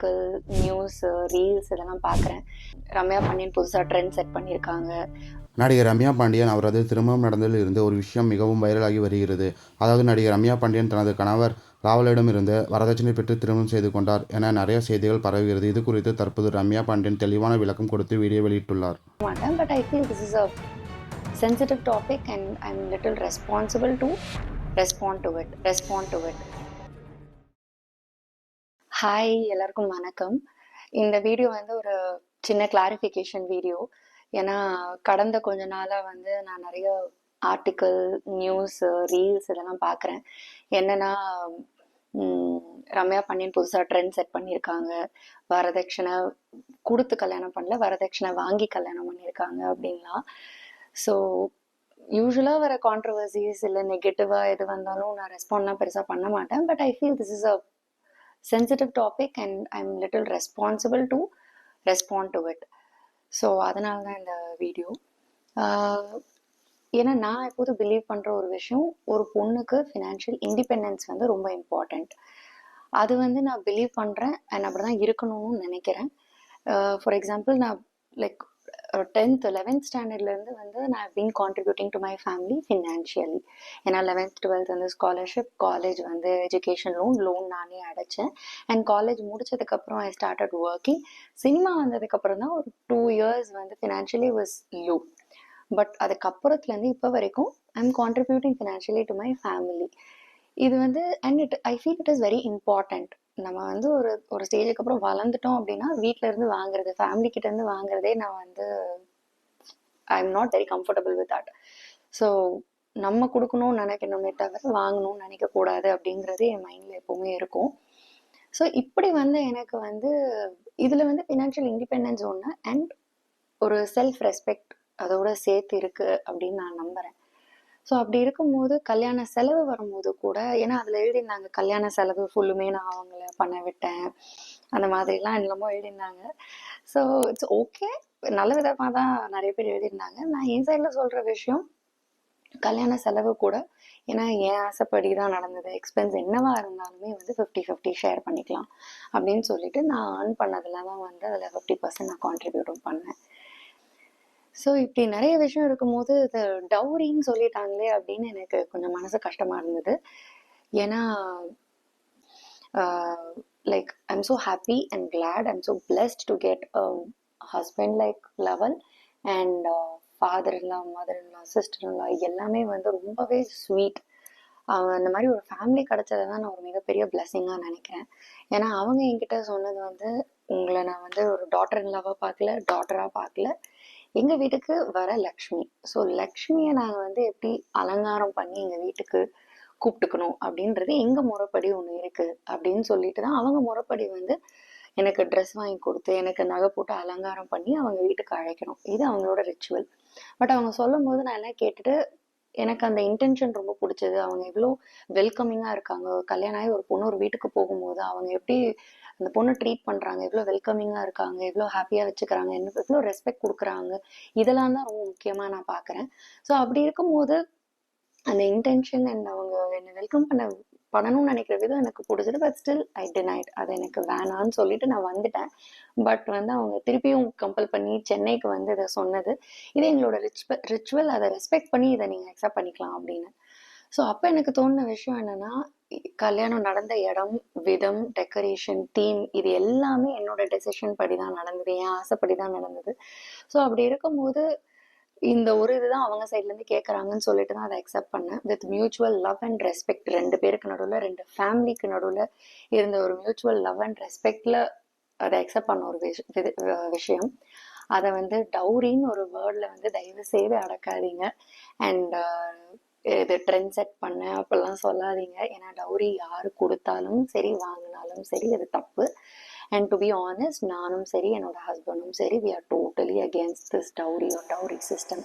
Article news reels இதெல்லாம் பார்க்குறேன் ரம்யா பாண்டியன் புதுசாக ட்ரெண்ட் செட் பண்ணியிருக்காங்க. நடிகர் ரம்யா பாண்டியன் அவரது திருமணம் நடந்ததில் இருந்து ஒரு விஷயம் மிகவும் வைரலாகி வருகிறது. அதாவது நடிகர் ரம்யா பாண்டியன் தனது கணவர் ராவலிடமிருந்து வரதட்சணை பெற்று திருமணம் செய்து கொண்டார் என நிறைய செய்திகள் பரவுகிறது. இது குறித்து தற்போது ரம்யா பாண்டியன் தெளிவான விளக்கம் கொடுத்து வீடியோ வெளியிட்டுள்ளார். But I feel this is a sensitive topic and I am little responsible to respond to it respond to it hi எல்லாருக்கும் வணக்கம். இந்த வீடியோ வந்து ஒரு சின்ன கிளாரிஃபிகேஷன் வீடியோ ஏன்னா கடந்த கொஞ்ச நாளாக வந்து நான் நிறைய ஆர்டிக்கல் நியூஸ் ரீல்ஸ் இதெல்லாம் பார்க்குறேன் என்னன்னா ரம்யா பண்ணின் புதுசாக ட்ரெண்ட் செட் பண்ணியிருக்காங்க. வரதட்சணை கொடுத்து கல்யாணம் பண்ணல வரதட்சணை வாங்கி கல்யாணம் பண்ணியிருக்காங்க அப்படின்லாம். ஸோ யூஸ்வலாக வர கான்ட்ரவர்சிஸ் இல்லை நெகட்டிவாக எது வந்தாலும் நான் ரெஸ்பாண்ட்லாம் பெருசாக பண்ண மாட்டேன். But I feel this is a sensitive topic and I am little responsible to respond to it so அதனால தான் இந்த வீடியோ ஏன்னா நான் எப்போதும் பிலீவ் பண்ணுற ஒரு விஷயம் ஒரு பொண்ணுக்கு ஃபினான்ஷியல் இண்டிபெண்டன்ஸ் வந்து ரொம்ப இம்பார்ட்டண்ட் அது வந்து நான் பிலீவ் பண்ணுறேன் அண்ட் அப்படி தான் இருக்கணும்னு நினைக்கிறேன். ஃபார் எக்ஸாம்பிள் நான் லைக் டென்த் லெவன்த் ஸ்டாண்டர்ட்லேருந்து வந்து நான் been contributing to my family financially ஏன்னா லெவன்த் டுவெல்த் வந்து ஸ்காலர்ஷிப் காலேஜ் வந்து எஜுகேஷன் லோன் லோன் நானே அடைச்சேன். அண்ட் காலேஜ் முடிச்சதுக்கப்புறம் ஐ ஸ்டார்டட் ஒர்க்கிங் சினிமா வந்ததுக்கப்புறம் தான் ஒரு டூ இயர்ஸ் வந்து ஃபினான்ஷியலி வாஸ் லோ பட் அதுக்கப்புறத்துலேருந்து இப்போ வரைக்கும் I am contributing financially to my family இது வந்து and it I feel it is very important நம்ம வந்து ஒரு ஒரு ஸ்டேஜுக்கு அப்புறம் வளர்ந்துட்டோம் அப்படின்னா வீட்டிலேருந்து இருந்து வாங்குறது ஃபேமிலி கிட்ட இருந்து வாங்குறதே நான் வந்து I am not very comfortable with that so நம்ம கொடுக்கணும்னு நினைக்கணுமே தவிர வாங்கணும்னு நினைக்கக்கூடாது அப்படிங்கிறது என் மைண்டில் எப்போவுமே இருக்கும். ஸோ இப்படி வந்து எனக்கு வந்து இதில் வந்து ஃபினான்ஷியல் இண்டிபெண்டன்ஸ் ஒன்று அண்ட் ஒரு செல்ஃப் ரெஸ்பெக்ட் அதோட சேர்த்து இருக்கு அப்படின்னு நான் நம்புகிறேன் ஸோ அப்படி இருக்கும்போது கல்யாண செலவு வரும்போது கூட ஏன்னா அதில் எழுதியிருந்தாங்க கல்யாண செலவு ஃபுல்லுமே நான் அவங்கள பண்ண விட்டேன். அந்த மாதிரிலாம் என்னமோ எழுதியிருந்தாங்க. ஸோ இட்ஸ் ஓகே நல்ல விதமாக தான் நிறைய பேர் எழுதியிருந்தாங்க. நான் என் சைடில் சொல்கிற விஷயம் கல்யாண செலவு கூட ஏன்னா என் ஆசைப்படி தான் நடந்தது. எக்ஸ்பென்ஸ் என்னவா இருந்தாலுமே வந்து ஃபிஃப்டி ஃபிஃப்டி ஷேர் பண்ணிக்கலாம். அப்படின்னு சொல்லிட்டு நான் ஏர்ன் பண்ணதுல தான் வந்து அதில் ஃபிஃப்டி பர்சன்ட் நான் கான்ட்ரிபியூட்டும் பண்ணேன். ஸோ இப்படி நிறைய விஷயம் இருக்கும்போது இது டவுரின்னு சொல்லிட்டாங்களே அப்படின்னு எனக்கு கொஞ்சம் மனசு கஷ்டமாக இருந்தது. ஏன்னா like I'm so happy and glad I'm so blessed to get husband like level and father இல்லா மதர் இல்லா சிஸ்டர் இல்லா எல்லாமே வந்து ரொம்பவே ஸ்வீட் அந்த மாதிரி ஒரு ஃபேமிலி கிடச்சதை தான் நான் ஒரு மிகப்பெரிய பிளெஸிங்காக நினைக்கிறேன். ஏன்னா அவங்க என்கிட்ட சொன்னது வந்து உங்களை நான் வந்து ஒரு டாட்டர் இல்லாவாக பார்க்கல டாட்டராக பார்க்கல. எங்க வீட்டுக்கு வர லக்ஷ்மி. ஸோ லக்ஷ்மியை நாங்கள் வந்து எப்படி அலங்காரம் பண்ணி எங்க வீட்டுக்கு கூப்பிட்டுக்கணும் அப்படின்றது எங்க முறைப்படி ஒன்று இருக்கு அப்படின்னு சொல்லிட்டு தான் அவங்க முறைப்படி வந்து எனக்கு ட்ரெஸ் வாங்கி கொடுத்து எனக்கு நகை போட்டு அலங்காரம் பண்ணி அவங்க வீட்டுக்கு அழைக்கணும். இது அவங்களோட ரிச்சுவல் பட் அவங்க சொல்லும் போது நான் எல்லாம் கேட்டுட்டு எனக்கு அந்த இன்டென்ஷன் ரொம்ப பிடிச்சது. அவங்க எவ்வளோ வெல்கமிங்காக இருக்காங்க. கல்யாணம் ஆகி ஒரு பொண்ணு ஒரு வீட்டுக்கு போகும்போது அவங்க எப்படி அந்த பொண்ணை ட்ரீட் பண்ணுறாங்க எவ்வளோ வெல்கமிங்காக இருக்காங்க. எவ்வளோ ஹாப்பியாக வச்சுக்கிறாங்க. என்ன எவ்வளோ ரெஸ்பெக்ட் கொடுக்குறாங்க? இதெல்லாம் தான் ரொம்ப முக்கியமாக நான் பார்க்குறேன் ஸோ அப்படி இருக்கும்போது அந்த இன்டென்ஷன் அண்ட் அவங்க என்னை வெல்கம் பண்ண பண்ணணும்னு நினைக்கிற விதம் எனக்கு பிடிச்சது பட் ஸ்டில் ஐ டினைட் அது எனக்கு வேணான்னு சொல்லிட்டு நான் வந்துட்டேன். பட் வந்து அவங்க திருப்பியும் கம்பல் பண்ணி சென்னைக்கு வந்து இதை சொன்னது. இது எங்களோட ரிச்சுவல் ரிச்சுவல் அதை ரெஸ்பெக்ட் பண்ணி இதை நீங்கள் அக்செப்ட் பண்ணிக்கலாம் அப்படின்னு. ஸோ அப்போ எனக்கு தோணுன விஷயம் என்னன்னா கல்யாணம் நடந்த இடம் விதம் டெக்கரேஷன் தீம் இது எல்லாமே என்னோட டெசிஷன் படி தான் நடந்தது. என் ஆசைப்படி தான் நடந்தது. ஸோ அப்படி இருக்கும்போது இந்த ஒரு இதுதான் அவங்க சைட்ல இருந்து கேட்குறாங்கன்னு சொல்லிட்டு தான் அதை அக்செப்ட் பண்ணேன். With mutual love and respect ரெண்டு பேருக்கு நடுவில் ரெண்டு ஃபேமிலிக்கு நடுவில் இருந்த ஒரு மியூச்சுவல் லவ் அண்ட் ரெஸ்பெக்ட்ல அதை அக்செப்ட் பண்ண ஒரு விஷயம். அதை வந்து டவுரின்னு ஒரு வேர்டில் வந்து தயவு செய்து அடக்காதீங்க. அண்ட் இது ட்ரெண்ட் செட் பண்ண அப்படிலாம் சொல்லாதீங்க. ஏன்னா டவுரி யாரு கொடுத்தாலும் சரி வாங்கினாலும் சரி அது தப்பு. அண்ட் டு பி ஆனஸ்ட் நானும் சரி என்னோட ஹஸ்பண்டும் சரி we are totally against this dowry ஒரு டவுரி சிஸ்டம்